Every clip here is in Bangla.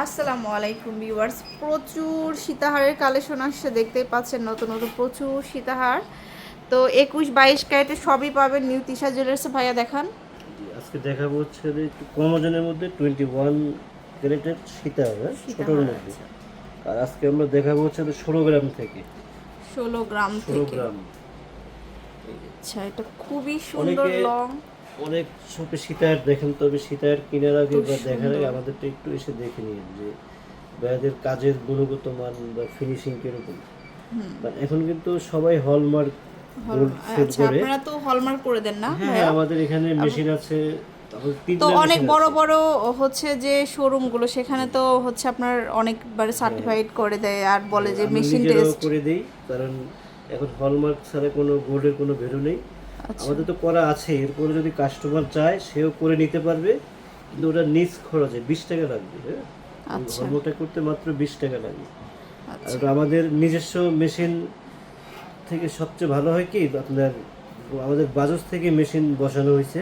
আসসালামু আলাইকুম ভিউয়ার্স। প্রচুর সীতাহারের কালেকশন আসছে দেখতেই পাচ্ছেন নতুন নতুন প্রচুর সীতাহার। তো একুশ বাইশ ক্যারেটে সবই পাবেন নিউ তিশা জুয়েলার্সে। ভাইয়া দেখান। আজকে দেখাবো হচ্ছে একটু কম ওজনের মধ্যে টোয়েন্টি ওয়ান ক্যারেটের সীতা হবে ছোটোর সীতাহার মধ্যে আর আজকে আমরা দেখাবো হচ্ছে ষোলো গ্রাম থেকে। ষোলো গ্রাম ষোলো গ্রাম। আচ্ছা এটা খুবই সুন্দর লং অনেক শপে সীতার দেখেন তবে সীতার কেনার আগে বা দেখার আগে। আমাদেরটা একটু এসে দেখে নিন যে ভাইয়াদের কাজের গুণগত মান বা ফিনিশিং কীরকম। কারণ এখন কিন্তু সবাই হলমার্ক আচ্ছা আপনারা তো হলমার্ক করে দেন না হ্যাঁ আমাদের এখানে মেশিন আছে তো অনেক বড় বড় হচ্ছে যে শোরুমগুলো সেখানে তো হচ্ছে আপনার অনেকবারে সার্টিফাইড করে দেয় আর বলে যে আমি মেশিন টেস্ট করে দেই কারণ এখন হলমার্ক ছাড়া কোনো গোল্ডের কোনো ভ্যালু নেই। আমাদের তো করা আছে এরপরে যদি কাস্টমার চায় সেও করে নিতে পারবে কিন্তু ওটা নিজ খরচে বিশ টাকা লাগবে হ্যাঁ? আচ্ছা। ধর্মটা করতে মাত্র বিশ টাকা লাগে আচ্ছা। আর আমাদের নিজস্ব মেশিন থেকে সবচেয়ে ভালো হয় কি আপনার আমাদের বাজাজ থেকে মেশিন বসানো হয়েছে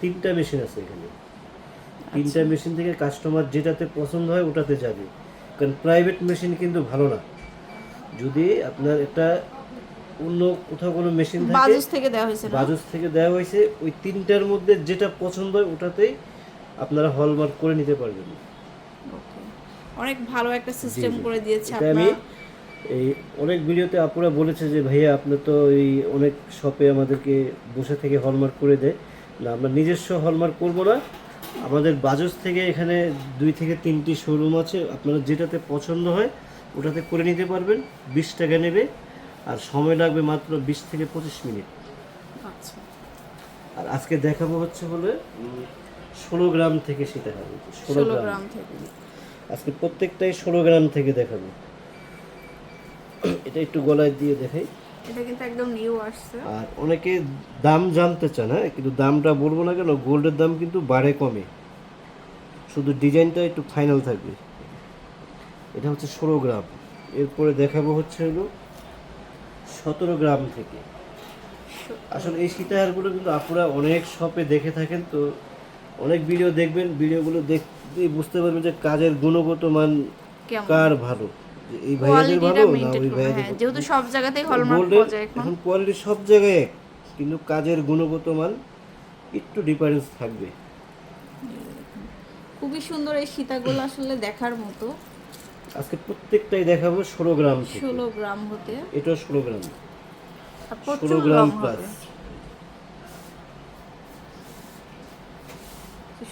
তিনটা মেশিন আছে এখানে। তিনটা আচ্ছা। মেশিন থেকে কাস্টমার যেটাতে পছন্দ হয় ওটাতে যাবে। কারণ প্রাইভেট মেশিন কিন্তু ভালো না। যদি আপনার একটা অন্য কোথাও কোনো মেশিন থাকে বাজুস থেকে দেওয়া হয়েছে না? বাজাজ থেকে দেওয়া হয়েছে। ওই তিনটার মধ্যে যেটা পছন্দ হয় ওটাতেই আপনারা হলমার্ক করে নিতে পারবেন। অনেক ভালো একটা সিস্টেম করে দিয়েছে আমি এই অনেক ভিডিওতে আপুরা বলেছে যে ভাইয়া আপনি তো এই অনেক শপে আমাদেরকে বসে থেকে হলমার্ক করে দেয়। না আমরা নিজস্ব হলমার্ক করব না। আমাদের বাজস থেকে এখানে দুই থেকে তিনটি শোরুম আছে। আপনারা যেটাতে পছন্দ হয় ওটাতে করে নিতে পারবেন। বিশ টাকা নেবে। আর সময় লাগবে মাত্র বিশ থেকে পঁচিশ মিনিট। আচ্ছা। আর আজকে দেখাবো হচ্ছে বলে ষোলো গ্রাম থেকে সেটা হবে। ষোলো গ্রাম। থেকে। আজকে প্রত্যেকটাই ষোলো গ্রাম থেকে দেখাবো। এটা একটু গলায় দিয়ে দেখাই। এটা কিন্তু একদম নিউ আসছে। আর অনেকে দাম জানতে চান হ্যাঁ? কিন্তু দামটা বলব না কেন গোল্ডের দাম কিন্তু বাড়ে কমে। শুধু ডিজাইনটা একটু ফাইনাল থাকবে। এটা হচ্ছে ষোলো গ্রাম। এরপরে দেখাবো হচ্ছে হলো সতেরো গ্রাম থেকে। আসলে এই সীতাহারগুলো কিন্তু আপুরা অনেক শপে দেখে থাকেন তো অনেক ভিডিও দেখবেন ভিডিওগুলো দেখতেই বুঝতে পারবেন যে কাজের গুণগত মান কার ভালো? এই ভাইয়াদের ভালো না ওই ভাইয়াদের হ্যাঁ যেহেতু সব জায়গাতেই হলমার্ক পাওয়া যায় এখন। কোয়ালিটি সব জায়গায় এক কিন্তু কাজের গুণগত মান একটু ডিফারেন্স থাকবে। খুবই সুন্দর এই সীতাগুলো আসলে দেখার মতো। আজকে প্রত্যেকটাই দেখাবো ষোলো গ্রাম থেকে। ষোলো গ্রাম হতে। এটাও ষোলো গ্রাম। ষোলো গ্রাম প্লাস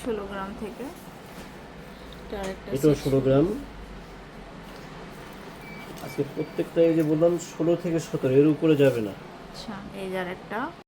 ষোলো গ্রাম থেকে। এটা এটাও ষোলো গ্রাম। আজকে প্রত্যেকটা এই যে বললাম ষোলো থেকে সতেরো এর উপরে যাবে না। আচ্ছা এই যার একটা